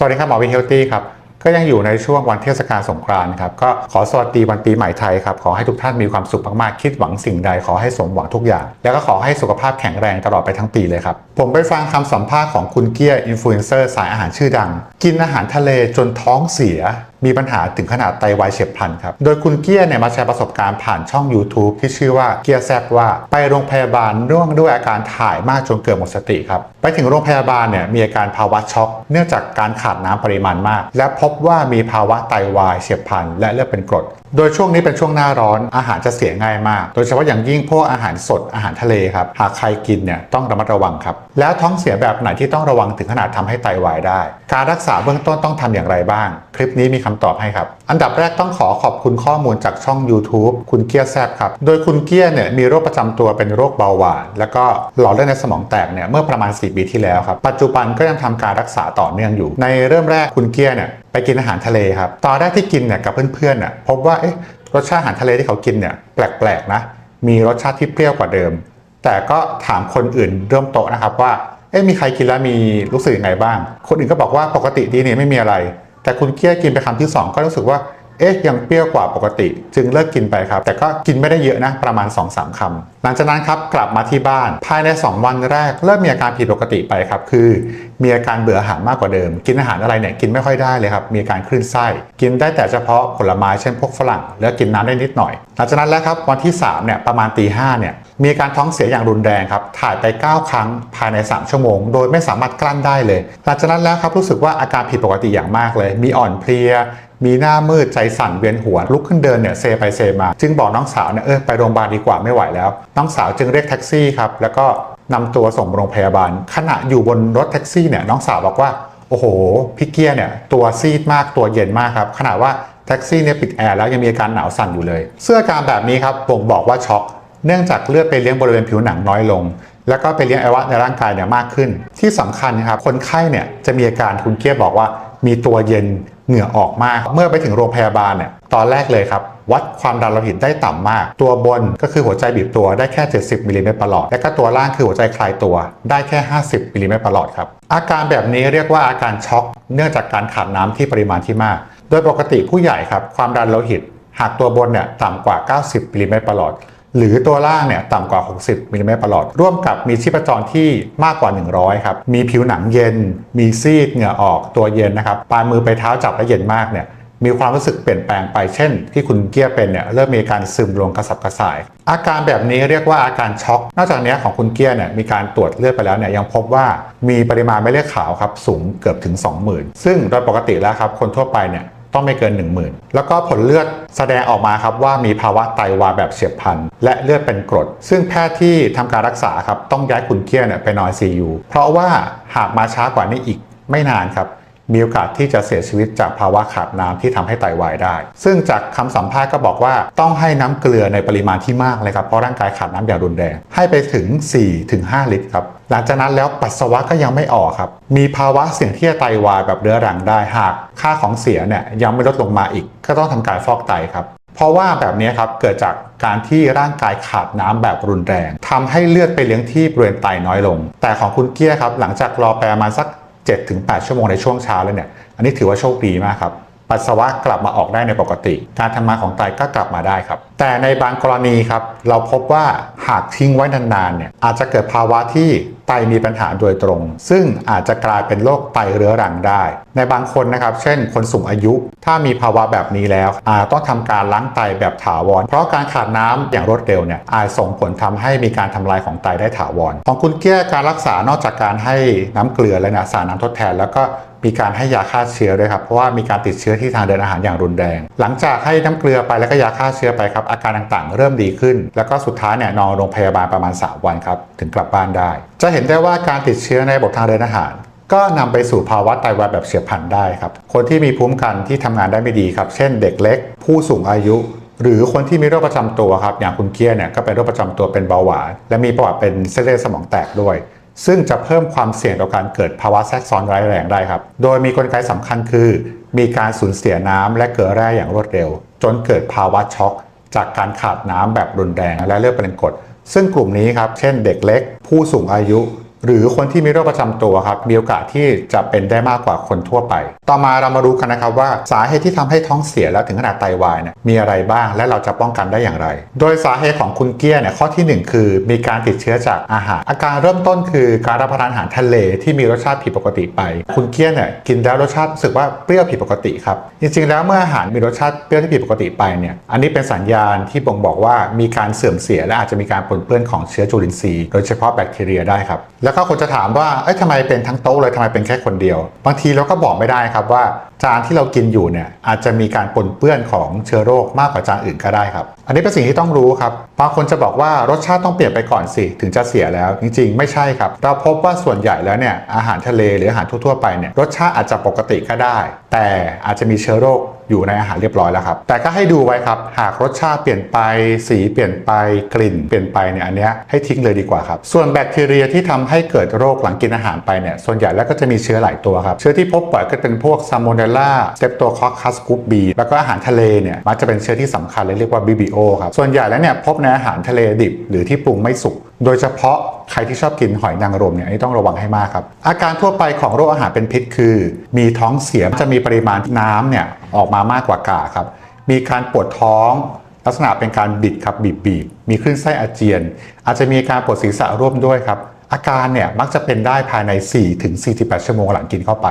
สวัสดีครับหมอวินเฮลตี้ครับก็ยังอยู่ในช่วงวันเทศกาลสงกรานต์ครับก็ขอสวัสดีวันปีใหม่ไทยครับขอให้ทุกท่านมีความสุขมากๆคิดหวังสิ่งใดขอให้สมหวังทุกอย่าง แล้วก็ขอให้สุขภาพแข็งแรงตลอดไปทั้งปีเลยครับ ผมไปฟังคำสัมภาษณ์ของคุณเกียร์อินฟลูเอนเซอร์สายอาหารชื่อดัง กินอาหารทะเลจนท้องเสีย มีปัญหาถึงขนาดไตวายเฉียบพลันครับ โดยคุณเกียร์เนี่ยมาแชร์ประสบการณ์ผ่านช่อง YouTube ที่ชื่อว่าเกียร์แซบว่าไปโรงพยาบาลน่วงด้วยอาการถ่ายมากจนเกือบหมดสติครับ ไปถึงโรงพยาบาลเนี่ยมีอาการภาวะช็อก เนื่องจากการขาดน้ำปริมาณมาก และพบว่ามีภาวะไตวายเฉียบพลันและเลือดเป็นกรดโดยช่วงนี้เป็นช่วงหน้าร้อนอาหารจะเสียง่ายมาก โดยเฉพาะอย่างยิ่งพวกอาหารสดอาหารทะเลครับหากใครกินเนี่ยต้องระมัดระวังครับ แล้วท้องเสียแบบไหนที่ต้องระวังถึงขนาดทำให้ไตวายได้ การรักษาเบื้องต้นต้องทำอย่างไรบ้าง คลิปนี้มีคำตอบให้ครับ อันดับแรกต้องขอขอบคุณข้อมูลจากช่อง YouTube คุณเกียร์แซบครับ โดยคุณเกียร์เนี่ยมีโรคประจำตัวเป็นโรคเบาหวาน แล้วก็หลอดเลือดในสมองแตกเนี่ยเมื่อประมาณ4ปีที่แล้วครับปัจจุบันก็ยังทำการรักษาต่อเนื่องอยู่ ในเริ่มแรกคุณเกียร์เนี่ย กินอาหารทะเลครับ ตอนแรกที่กินเนี่ยกับเพื่อนๆน่ะพบว่าเอ๊ะรสชาติอาหารทะเลที่เขากินเนี่ยแปลกๆนะ มีรสชาติที่เปรี้ยวกว่าเดิม แต่ก็ถามคนอื่นเริ่มโตะนะครับว่าเอ๊ะมีใครกินแล้วมีรู้สึกยังไงบ้าง คนอื่นก็บอกว่าปกติดีเนี่ยไม่มีอะไร แต่คุณเกี้ยกินไปคำที่ 2 ก็รู้สึกว่า เอ๊ะยังเปรี้ยวกว่าปกติ จึงเลิกกินไปครับ แต่ก็กินไม่ได้เยอะนะประมาณ 2-3คำหลังจากนั้นครับกลับมาที่บ้าน ภายใน 2 วันแรก เริ่มมีอาการผิดปกติไปครับ คือมีอาการเบื่ออาหารมากกว่าเดิม กินอาหารอะไรเนี่ยกินไม่ค่อยได้เลยครับมีอาการคลื่นไส้กินได้แต่เฉพาะผลไม้เช่นพวกฝรั่งแล้วกินน้ำได้นิดหน่อย หลังจากนั้นแล้วครับวันที่3เนี่ยประมาณตีห้าเนี่ยมีอาการท้องเสียอย่างรุนแรงครับ ถ่ายไป 9 ครั้งภายใน 3 ชั่วโมง โดยไม่สามารถกลั้นได้เลย หลังจากนั้นแล้วครับรู้สึกว่าอาการผิดปกติอย่างมากเลย มีอ่อนเพลีย มีหน้ามืดใจสั่นเวียนหัวลุกขึ้นเดินเนี่ยเซไปเซมา จึงบอกน้องสาวเนี่ยเออไปโรงพยาบาลดีกว่าไม่ไหวแล้ว น้องสาวจึงเรียกแท็กซี่ครับแล้วก็นำตัวส่งโรงพยาบาล ขณะอยู่บนรถแท็กซี่เนี่ยน้องสาวบอกว่าโอ้โหพี่เกียร์เนี่ยตัวซีดมากตัวเย็นมากครับขนาดว่าแท็กซี่เนี่ยปิดแอร์แล้วยังมีอาการหนาวสั่นอยู่เลย เสื้อการแบบนี้ครับบ่งบอกว่าช็อกเนื่องจากเลือดไปเลี้ยงบริเวณผิวหนังน้อยลง แล้วก็ไปเลี้ยงอวัยวะในร่างกายเนี่ยมากขึ้น ที่สำคัญนะครับคนไข้เนี่ยจะมีอาการคุณเกียร์บอกว่ามีตัวเย็น เหงื่อออกมาก เมื่อไปถึงโรงพยาบาลเนี่ยตอนแรกเลยครับ วัดความดันโลหิตได้ต่ำมาก ตัวบนก็คือหัวใจบีบตัวได้แค่ 70มิลลิเมตรประหลอด และก็ตัวล่างคือหัวใจคลายตัวได้แค่ 50มิลลิเมตรประหลอดครับ อาการแบบนี้เรียกว่าอาการช็อก เนื่องจากการขาดน้ำที่ปริมาณที่มาก โดยปกติผู้ใหญ่ครับความดันโลหิต หากตัวบนเนี่ยต่ำกว่า 90มิลลิเมตรประหลอด หรือตัวล่างเนี่ยต่ำกว่า 60มิลลิเมตรประหลอด ร่วมกับมีชีพจรที่มากกว่า 100 ครับ มีผิวหนังเย็น มีซีดเหงื่อออกตัวเย็นนะครับปลายมือไปเท้าจับและเย็นมากเนี่ยมีความรู้สึกเปลี่ยนแปลงไปเช่น ที่คุณเกียเป็นเนี่ยเริ่มมีการซึมลงกระสับกระส่าย อาการแบบนี้เรียกว่าอาการช็อก นอกจากนี้ของคุณเกียเนี่ยมีการตรวจเลือดไปแล้วเนี่ยยังพบว่ามีปริมาณเม็ดเลือดขาวครับสูงเกือบถึง 20,000 ซึ่งโดยปกติแล้วครับคนทั่วไปเนี่ย ต้องไม่เกิน 10,000 แล้วก็ผลเลือดแสดงออกมาครับว่ามีภาวะไตวายแบบเฉียบพลัน และเลือดเป็นกรด ซึ่งแพทย์ที่ทำการรักษาครับต้องย้ายคุณเกี้ยเนี่ยไปนอนซีอูเพราะว่าหากมาช้ากว่านี้อีกไม่นานครับ มีโอกาสที่จะเสียชีวิตจากภาวะขาดน้ำที่ทำให้ไตวายได้ ซึ่งจากคำสัมภาษณ์ก็บอกว่าต้องให้น้ำเกลือในปริมาณที่มากเลยครับเพราะร่างกายขาดน้ำอย่างรุนแรงให้ไปถึง 4-5 ลิตรครับหลังจากนั้นแล้วปัสสาวะก็ยังไม่ออกครับ มีภาวะเสี่ยงที่จะไตวายแบบเรื้อรังได้หาก ค่าของเสียเนี่ยยังไม่ลดลงมาอีก ก็ต้องทำการฟอกไตครับ เพราะว่าแบบนี้ครับเกิดจากการที่ร่างกายขาดน้ำแบบรุนแรงทำให้เลือดไปเลี้ยงที่บริเวณไตน้อยลง แต่ของคุณเกี้ยครับหลังจากรอไปประมาณสัก 7-8 ชั่วโมงในช่วงเช้าแล้วเนี่ย อันนี้ถือว่าโชคดีมากครับ ปัสสาวะกลับมาออกได้ในปกติ การทำงานของไตก็กลับมาได้ครับ แต่ในบางกรณีครับ เราพบว่าหากทิ้งไว้นานๆเนี่ยอาจจะเกิดภาวะที่ไตมีปัญหาโดยตรง ซึ่งอาจจะกลายเป็นโรคไตเรื้อรังได้ ในบางคนนะครับ เช่น คนสูงอายุ ถ้ามีภาวะแบบนี้แล้วอาจต้องทำการล้างไตแบบถาวร เพราะการขาดน้ำอย่างรวดเร็วเนี่ยอาจส่งผลทำให้มีการทำลายของไตได้ถาวร ของคุณเกี้ยการรักษานอกจากการให้น้ำเกลือและนาสารน้ำทดแทน แล้วก็ มีการให้ยาฆ่าเชื้อด้วยครับเพราะว่ามีการติดเชื้อที่ทางเดินอาหารอย่างรุนแรง หลังจากให้น้ำเกลือไปแล้วก็ยาฆ่าเชื้อไปครับอาการต่างๆ เริ่มดีขึ้น แล้วก็สุดท้ายเนี่ยนอนโรงพยาบาลประมาณ 3 วันครับถึงกลับบ้านได้ จะเห็นได้ว่าการติดเชื้อในระบบทางเดินอาหารก็นำไปสู่ภาวะไตวายแบบเฉียบพลันได้ครับ คนที่มีภูมิคุ้มกันที่ทำงานได้ไม่ดีครับ เช่นเด็กเล็ก ผู้สูงอายุ หรือคนที่มีโรคประจำตัวครับ อย่างคุณเกียร์เนี่ยก็เป็นโรคประจำตัวเป็นเบาหวาน และมีประวัติเป็นเส้นเลือดสมองแตกด้วย ซึ่งจะเพิ่มความเสี่ยงต่อการเกิดภาวะแทรกซ้อนร้ายแรงได้ครับ โดยมีกลไกสำคัญคือ มีการสูญเสียน้ำและเกลือแร่อย่างรวดเร็ว จนเกิดภาวะช็อก จากการขาดน้ำแบบรุนแรงและเลือดเป็นกรดซึ่งกลุ่มนี้ครับ เช่นเด็กเล็ก ผู้สูงอายุ หรือคนที่มีโรคประจำตัวครับมีโอกาสที่จะเป็นได้มากกว่าคนทั่วไป ต่อมาเรามารู้กันนะครับว่าสาเหตุที่ทำให้ท้องเสียแล้วถึงขนาดไตวายเนี่ยมีอะไรบ้างและเราจะป้องกันได้อย่างไร โดยสาเหตุของคุณเกี้ยเนี่ยข้อทีหนึ่1 คือมีการติดเชื้อจากอาหาร อาการเริ่มต้นคือการรับประทานอาหารทะเลที่มีรสชาติผิดปกติไป คุณเกี้ยเนี่ยกินแล้วรสชาติรู้สึกว่าเปรี้ยวผิดปกติครับจริงๆ แล้วเมื่ออาหารมีรสชาติเปรี้ยวที่ผิดปกติไปเนี่ยอันนี้เป็นสัญญาณที่บ่งบอกว่ามีการเสื่อมเสียและอาจจะมีการปนเปื้อนของเชื้อจุลินทรีย์ โดยเฉพาะแบคทีเรียได้ครับแล้วก็คนจะถามว่าเอ้ยทำไมเป็นทั้งโต๊ะเลยทำไมเป็นแค่คนเดียว บางทีเราก็บอกไม่ได้ครับว่าจานที่เรากินอยู่เนี่ยอาจจะมีการปนเปื้อนของเชื้อโรคมากกว่าจานอื่นก็ได้ครับ อันนี้เป็นสิ่งที่ต้องรู้ครับบางคนจะบอกว่ารสชาติต้องเปลี่ยนไปก่อนสิถึงจะเสียแล้ว จริง ๆ ไม่ใช่ครับ เราพบว่าส่วนใหญ่แล้วเนี่ยอาหารทะเลหรืออาหารทั่วๆไปเนี่ยรสชาติอาจจะปกติก็ได้แต่อาจจะมีเชื้อโรคอยู่ในอาหารเรียบร้อยแล้วครับ แต่ก็ให้ดูไว้ครับ หากรสชาติเปลี่ยนไป สีเปลี่ยนไปกลิ่น เปลี่ยนไปเนี่ยอันเนี้ยให้ทิ้งเลยดีกว่าครับ ส่วนแบคทีเรียที่ทำให้เกิดโรคหลังกินอาหารไปเนี่ยส่วนใหญ่แล้วก็จะมีเชื้อหลายตัวครับ เชื้อที่พบบ่อยก็เป็นพวกซามโมเนลลาสเตปโตคอคัสกูบีแล้วก็อาหารทะเลเนี่ยมักจะเป็นเชื้อที่สำคัญเลยเรียกว่า BBO ครับส่วนใหญ่แล้วเนี่ยพบในอาหารทะเลดิบ หรือที่ปรุงไม่สุกโดยเฉพาะ ใครที่ชอบกินหอยนางรมเนี่ยอันนี้ต้องระวังให้มากครับ อาการทั่วไปของโรคอาหารเป็นพิษคือ มีท้องเสียจะมีปริมาณน้ำเนี่ยออกมามากกว่ากาครับ มีการปวดท้องลักษณะเป็นการบิดครับบีบบีบมีคลื่นไส้อาเจียน อาจจะมีการปวดศีรษะร่วมด้วยครับ อาการเนี่ยมักจะเป็นได้ภายใน 4-48 ชั่วโมงหลังกินเข้าไป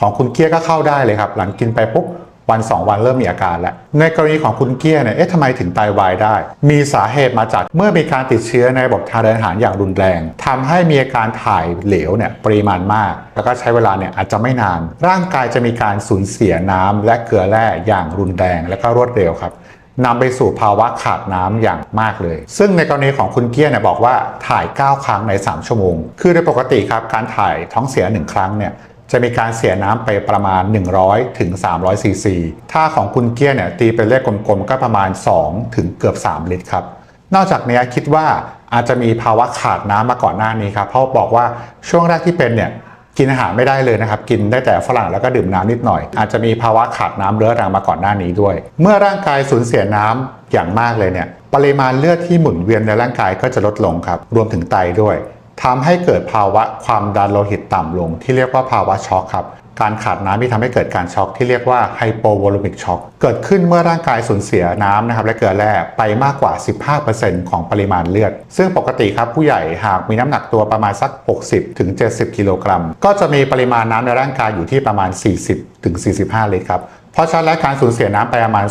ของคุณเกี้ยก็เข้าได้เลยครับ หลังกินไปปุ๊บ วัน 2 วันเริ่มมีอาการแล้วในกรณีของคุณเกี้ยเนี่ยเอ๊ะทำไมถึงไตาวายได้ มีสาเหตุมาจากเมื่อมีการติดเชื้อในระบบทางเดินอาหารอย่างรุนแรงทำให้มีอาการถ่ายเหลวเนี่ยปริมาณมาก แล้วก็ใช้เวลาเนี่ยอาจจะไม่นาน ร่างกายจะมีการสูญเสียน้ำและเกลือแร่อย่างรุนแรง และก็รวดเร็วครับนำไปสู่ภาวะขาดน้ำอย่างมากเลย ซึ่งในกรณีของคุณเกี้ยเนี่ยบอกว่าถ่าย 9 ครั้งใน 3 ชั่วโมง คือโดยปกติครับการถ่ายท้องเสีย 1 ครั้งเนี่ย จะมีการเสียน้ำไปประมาณ 100ถึง300ซีซีถ้าของคุณเกี้ยเนี่ยตีเป็นเลขกลมๆก็ประมาณ 2 ถึงเกือบ 3 ลิตรครับ นอกจากนี้คิดว่าอาจจะมีภาวะขาดน้ำมาก่อนหน้านี้ครับ เพราะบอกว่าช่วงแรกที่เป็นเนี่ยกินอาหารไม่ได้เลยนะครับ กินได้แต่ฝรั่งแล้วก็ดื่มน้ำนิดหน่อย อาจจะมีภาวะขาดน้ำเรื้อรังมาก่อนหน้านี้ด้วย เมื่อร่างกายสูญเสียน้ำอย่างมากเลยเนี่ย ปริมาณเลือดที่หมุนเวียนในร่างกายก็จะลดลงครับ รวมถึงไตด้วย ทำให้เกิดภาวะความดันโลหิตต่ำลง ที่เรียกว่าภาวะช็อกครับการขาดน้ำที่ทำให้เกิดการช็อกที่เรียกว่าไฮโปโวลูมิกช็อกเกิดขึ้นเมื่อร่างกายสูญเสียน้ำนะครับและเกลือแร่ไปมากกว่า 15%ของปริมาณเลือด ซึ่งปกติครับผู้ใหญ่หากมีน้ำหนักตัวประมาณสัก 60-70 กิโลกรัม ก็จะมีปริมาณน้ำในร่างกายอยู่ที่ประมาณ 40-45 ลิตรครับเพราะฉะนั้นและการสูญเสียน้ำไปประมาณ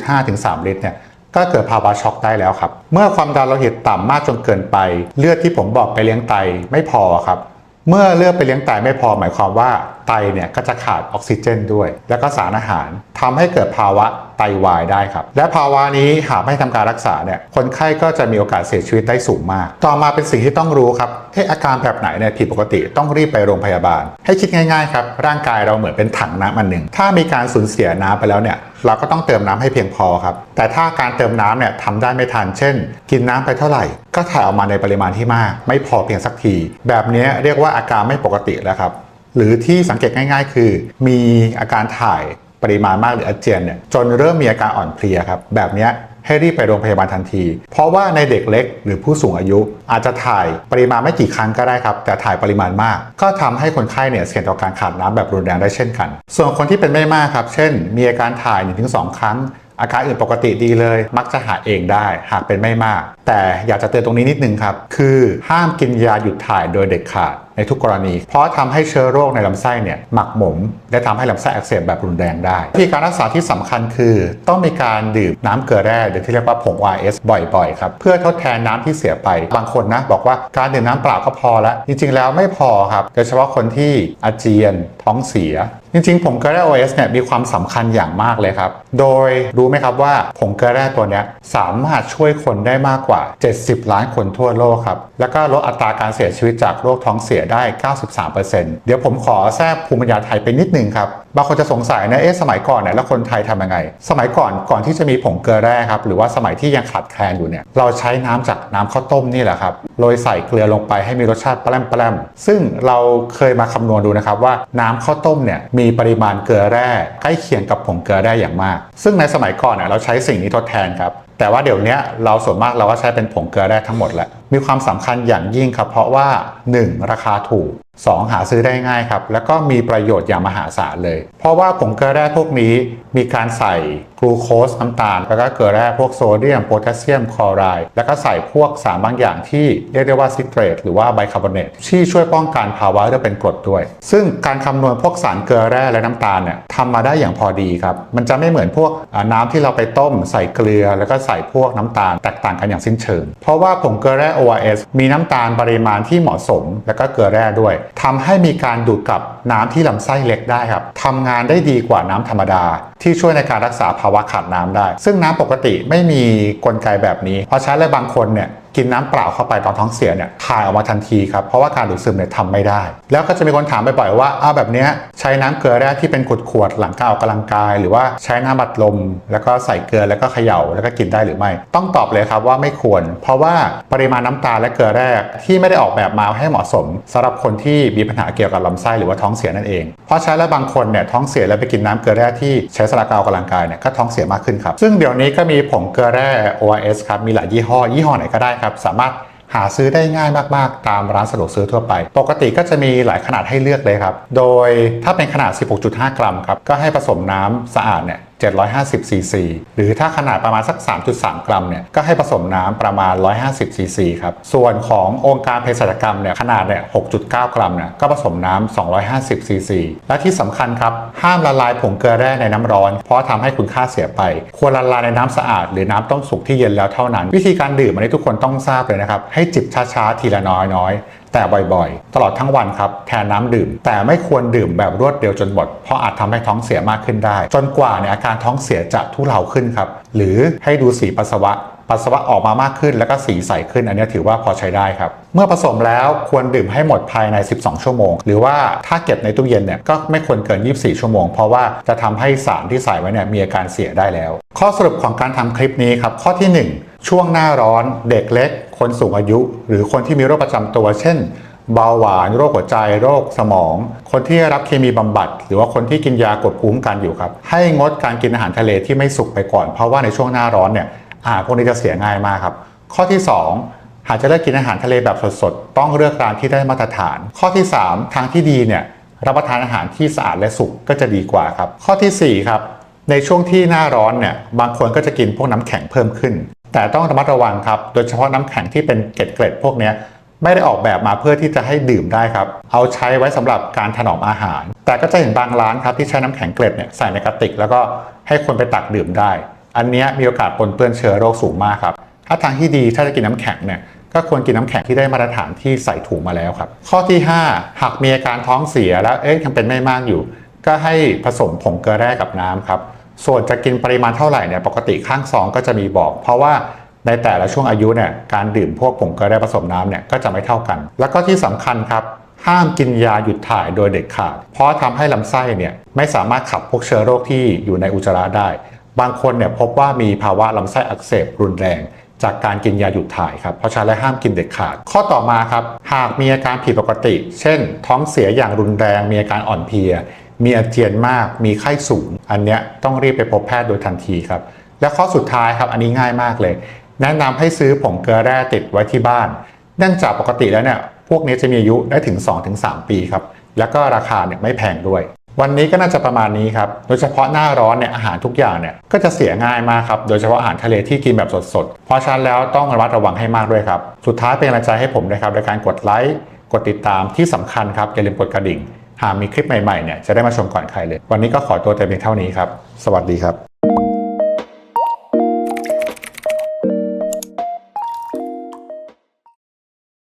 2.5-3 ลิตรเนี่ย ก็เกิดภาวะช็อกได้แล้วครับ เมื่อความดันโลหิตต่ำมากจนเกินไป เลือดที่ผมบอกไปเลี้ยงไตไม่พอครับ เมื่อเลือดไปเลี้ยงไตไม่พอหมายความว่า ไตเนี่ยก็จะขาดออกซิเจนด้วย แล้วก็สารอาหารทำให้เกิดภาวะไตวายได้ครับ และภาวะนี้หากไม่ทำการรักษาเนี่ยคนไข้ก็จะมีโอกาสเสียชีวิตได้สูงมาก ต่อมาเป็นสิ่งที่ต้องรู้ครับเอะอาการแบบไหนเนี่ยผิดปกติต้องรีบไปโรงพยาบาล ให้คิดง่ายๆครับร่างกายเราเหมือนเป็นถังน้ำอันหนึ่งถ้ามีการสูญเสียน้ำไปแล้วเนี่ยเราก็ต้องเติมน้ำให้เพียงพอครับ แต่ถ้าการเติมน้ำเนี่ยทำได้ไม่ทัน เช่น กินน้ำไปเท่าไหร่ ก็ถ่ายออกมาในปริมาณที่มาก ไม่พอเพียงสักที แบบนี้เรียกว่าอาการไม่ปกติแล้วครับ หรือที่สังเกตง่าย ๆ คือ มีอาการถ่ายปริมาณมากหรืออาเจียนเนี่ยจนเริ่มมีอาการอ่อนเพลียครับแบบนี้ให้รีบไปโรงพยาบาลทันที เพราะว่าในเด็กเล็กหรือผู้สูงอายุ อาจจะถ่ายปริมาณไม่กี่ครั้งก็ได้ครับ แต่ถ่ายปริมาณมาก ก็ทำให้คนไข้เนี่ยเสี่ยงต่อการขาดน้ำแบบรุนแรงได้เช่นกัน ส่วนคนที่เป็นไม่มากครับ เช่น มีอาการถ่าย 1-2 ครั้ง อาการอื่นปกติดีเลย มักจะหายเองได้ หากเป็นไม่มาก แต่อยากจะเตือนตรงนี้นิดนึงครับคือห้ามกินยาหยุดถ่ายโดยเด็ดขาด ในทุกกรณี เพราะทำให้เชื้อโรคในลำไส้เนี่ยหมักหมม และทำให้ลำไส้อักเสบแบบรุนแรงได้วิธีการรักษาที่สำคัญคือต้องมีการดื่มน้ำเกลือแร่หรือที่เรียกว่าผง ORS บ่อยๆครับเพื่อทดแทนน้ำที่เสียไปบางคนนะบอกว่าการดื่มน้ำเปล่าก็พอแล้วจริงๆ แล้วไม่พอครับโดยเฉพาะคนที่อาเจียนท้องเสีย จริงๆผงเกลือแร่ OS เนี่ยมีความสำคัญอย่างมากเลยครับ โดยรู้ไหมครับว่าผงเกลือแร่ตัวนี้สามารถช่วยคนได้มากกว่า 70 ล้านคนทั่วโลกครับ แล้วก็ลดอัตราการเสียชีวิตจากโรคท้องเสียได้ 93%เดี๋ยวผมขอแทรกภูมิปัญญาไทยไปนิดนึงครับ บางคนจะสงสัยนะเอ๊ะสมัยก่อนเนี่ยแล้วคนไทยทำยังไง สมัยก่อนก่อนที่จะมีผงเกลือแร่ครับหรือว่าสมัยที่ยังขาดแคลนอยู่เนี่ยเราใช้น้ำจากน้ำข้าวต้มนี่แหละครับโรยใส่เกลือลงไปให้มีรสชาติแปร่มๆซึ่งเราเคยมาคำนวณดูนะครับว่าน้ำข้าวต้มเนี่ยมีปริมาณเกลือแร่ใกล้เคียงกับผงเกลือแร่อย่างมาก ซึ่งในสมัยก่อนเนี่ยเราใช้สิ่งนี้ทดแทนครับแต่ว่าเดี๋ยวนี้เราส่วนมากเราก็ใช้เป็นผงเกลือแร่ทั้งหมดแหละ มีความสำคัญอย่างยิ่งครับ เพราะว่า 1. ราคาถูก 2. หาซื้อได้ง่ายครับ แล้วก็มีประโยชน์อย่างมหาศาลเลย เพราะว่าผงเกลือแร่พวกนี้มีการใส่กลูโคสน้ำตาล แล้วก็เกลือแร่พวกโซเดียมโพแทสเซียมคลอไรด์แล้วก็ใส่พวกสารบางอย่างที่เรียกได้ว่าซิเตรตหรือว่าไบคาร์บอเนตที่ช่วยป้องกันภาวะที่เป็นกรดด้วย ซึ่งการคำนวณพวกสารเกลือแร่และน้ำตาลเนี่ยทำมาได้อย่างพอดีครับมันจะไม่เหมือนพวกน้ำที่เราไปต้ม ใส่เกลือ แล้วก็ใส่พวกน้ำตาลแตกต่างกันอย่างสิ้นเชิง เพราะว่าผงเกลือแร่ ORS มีน้ำตาลปริมาณที่เหมาะสม แล้วก็เกลือแร่ด้วยทำให้มีการดูดกับน้ำที่ลำไส้เล็กได้ครับทำงานได้ดีกว่าน้ำธรรมดา ที่ช่วยในการรักษาภาวะขาดน้ำได้ ซึ่งน้ำปกติไม่มีกลไกแบบนี้ เพราะฉะนั้นแล้วบางคนเนี่ยกินน้ำเปล่าเข้าไปตอนท้องเสียเนี่ยถ่ายออกมาทันทีครับ เพราะว่าการดูดซึมเนี่ยทำไม่ได้ แล้วก็จะมีคนถามบ่อยๆว่าอ้าวแบบนี้ใช้น้ำเกลือแร่ที่เป็นขวดๆหลังการออกกำลังกาย หรือว่าใช้น้ำบัดลม แล้วก็ใส่เกลือแล้วก็เขย่าแล้วก็กินได้หรือไม่ ต้องตอบเลยครับว่าไม่ควร เพราะว่าปริมาณน้ำตาลและเกลือแร่ที่ไม่ได้ออกแบบมาให้เหมาะสมสำหรับคนที่มีปัญหาเกี่ยวกับลำไส้หรือว่าท้องเสียนั่นเอง เพราะฉะนั้แล้วบางคนเนี่ยท้องเสียแล้วไปกินน้ำเกลือแร่ที่ใช้สำหรับการออกำลังกายเนี่ยก็ท้องเสียมากขึ้นครับ ซึ่งเดี๋ยวนี้ก็มีผงเกลือแร่ ORS ครับมีหลายยี่ห้อ ยี่ห้อไหนก็ได้ครับสามารถหาซื้อได้ง่ายมาก ๆ ตามร้านสะดวกซื้อทั่วไป ปกติก็จะมีหลายขนาดให้เลือกเลยครับ โดยถ้าเป็นขนาด 16.5 กรัมครับ ก็ให้ผสมน้ำสะอาดเนี่ย 750 ซีซี หรือถ้าขนาดประมาณสัก 3.3 กรัมเนี่ย ก็ให้ผสมน้ำประมาณ 150 ซีซีครับ ส่วนขององค์การเภสัชกรรมเนี่ย ขนาดเนี่ย 6.9 กรัมเนี่ย ก็ผสมน้ำ 250 ซีซี และที่สำคัญครับ ห้ามละลายผงเกลือแร่ในน้ำร้อน เพราะทำให้คุณค่าเสียไป ควรละลายในน้ำสะอาด หรือน้ำต้มสุกที่เย็นแล้วเท่านั้น วิธีการดื่มอันนี้ทุกคนต้องทราบเลยนะครับ ให้จิบช้าๆ ทีละน้อยๆ แต่บ่อยๆ ตลอดทั้งวันครับแทนน้ำดื่ม แต่ไม่ควรดื่มแบบรวดเดียวจนหมด เพราะอาจทำให้ท้องเสียมากขึ้นได้ จนกว่าเนี่ยอาการท้องเสียจะทุเลาขึ้นครับ หรือให้ดูสีปัสสาวะปัสสาวะออกมามากขึ้นแล้วก็สีใสขึ้น อันนี้ถือว่าพอใช้ได้ครับ เมื่อผสมแล้วควรดื่มให้หมดภายใน 12 ชั่วโมง หรือว่าถ้าเก็บในตู้เย็นเนี่ยก็ไม่ควรเกิน 24 ชั่วโมง เพราะว่าจะทำให้สารที่ใส่ไว้เนี่ยมีอาการเสียได้แล้ว ข้อสรุปของการทำคลิปนี้ครับข้อที่ 1 ช่วงหน้าร้อนเด็กเล็ก คนสูงอายุ หรือคนที่มีโรคประจำตัว เช่น เบาหวาน โรคหัวใจ โรคสมอง คนที่รับเคมีบำบัด หรือว่าคนที่กินยากดภูมิกันอยู่ครับ ให้งดการกินอาหารทะเลที่ไม่สุกไปก่อน เพราะว่าในช่วงหน้าร้อนเนี่ยอาหารพวกนี้จะเสียง่ายมากครับ ข้อที่ 2 หากจะเลือกกินอาหารทะเลแบบสดๆ ต้องเลือกร้านที่ได้มาตรฐาน ข้อที่ 3 ทางที่ดีเนี่ยรับประทานอาหารที่สะอาดและสุกก็จะดีกว่าครับ ข้อทีสี่4 ครับ ในช่วงที่หน้าร้อนเนี่ยบางคนก็จะกินพวกน้ำแข็งเพิ่มขึ้น แต่ต้องระมัดระวังครับ โดยเฉพาะน้ำแข็งที่เป็นเกล็ดๆพวกนี้ไม่ได้ออกแบบมาเพื่อที่จะให้ดื่มได้ครับ เอาใช้ไว้สำหรับการถนอมอาหาร แต่ก็จะเห็นบางร้านครับที่ใช้น้ำแข็งเกล็ดเนี่ยใส่ในกระติก แล้วก็ให้คนไปตักดื่มได้ อันนี้มีโอกาสปนเปื้อนเชื้อโรคสูงมากครับ ถ้าทางที่ดีถ้าจะกินน้ำแข็งเนี่ยก็ควรกินน้ำแข็งที่ได้มาตรฐานที่ใส่ถุงมาแล้วครับ ข้อที่ 5 หากมีอาการท้องเสียแล้วเอ๊ะยังเป็นไม่มากอยู่ ก็ให้ผสมผงเกลือแร่กับน้ำครับ ส่วนจะกินปริมาณเท่าไหร่เนี่ยปกติข้างซองก็จะมีบอก เพราะว่าในแต่ละช่วงอายุเนี่ยการดื่มพวกผงเกลือแร่ผสมน้ำเนี่ยก็จะไม่เท่ากัน แล้วก็ที่สำคัญครับห้ามกินยาหยุดถ่ายโดยเด็ดขาด เพราะทำให้ลำไส้เนี่ยไม่สามารถขับพวกเชื้อโรคที่อยู่ในอุจจาระได้ บางคนเนี่ยพบว่ามีภาวะลำไส้อักเสบรุนแรง จากการกินยาหยุดถ่ายครับเพราะฉะนั้นห้ามกินเด็ดขาด ข้อต่อมาครับหากมีอาการผิดปกติ เช่น ท้องเสียอย่างรุนแรงมีอาการอ่อนเพลีย มีอาเจียนมาก มีไข้สูง อันเนี้ยต้องรีบไปพบแพทย์โดยทันทีครับ และข้อสุดท้ายครับ อันนี้ง่ายมากเลย แนะนำให้ซื้อผงเกลือแร่ติดไว้ที่บ้าน เนื่องจากปกติแล้วเนี่ย พวกนี้จะมีอายุได้ถึง 2-3 ปีครับ แล้วก็ราคาเนี่ยไม่แพงด้วย วันนี้ก็น่าจะประมาณนี้ครับ โดยเฉพาะหน้าร้อนเนี่ยอาหารทุกอย่างเนี่ยก็จะเสียง่ายมากครับ โดยเฉพาะอาหารทะเลที่กินแบบสดๆ เพราะฉะนั้นแล้วต้องระมัดระวังให้มากด้วยครับ สุดท้ายเป็นกำลังใจให้ผมด้วยครับโดยการกดไลค์ กดติดตามที่สำคัญครับอย่าลืมกดกระดิ่ง หากมีคลิปใหม่ๆเนี่ยจะได้มาชมก่อนใครเลย วันนี้ก็ขอตัวแต่เพียงเท่านี้ครับ สวัสดีครับ